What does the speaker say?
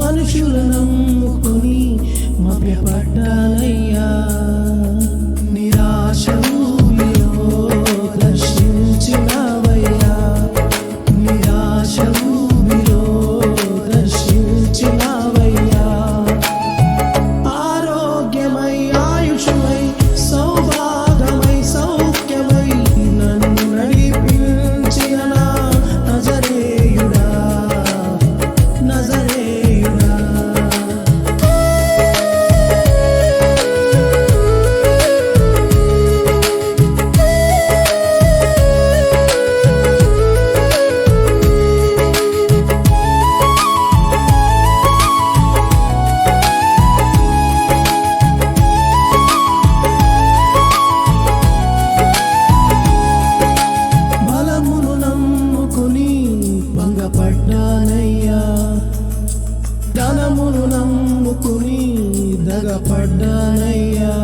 మనుషుల నమ్ముకొని మభ్యపడ్డానయ్యా. నిరాశ పడ్డానయ్యా. ధనమును నమ్ముకుని దగపడ్డానయ్యా.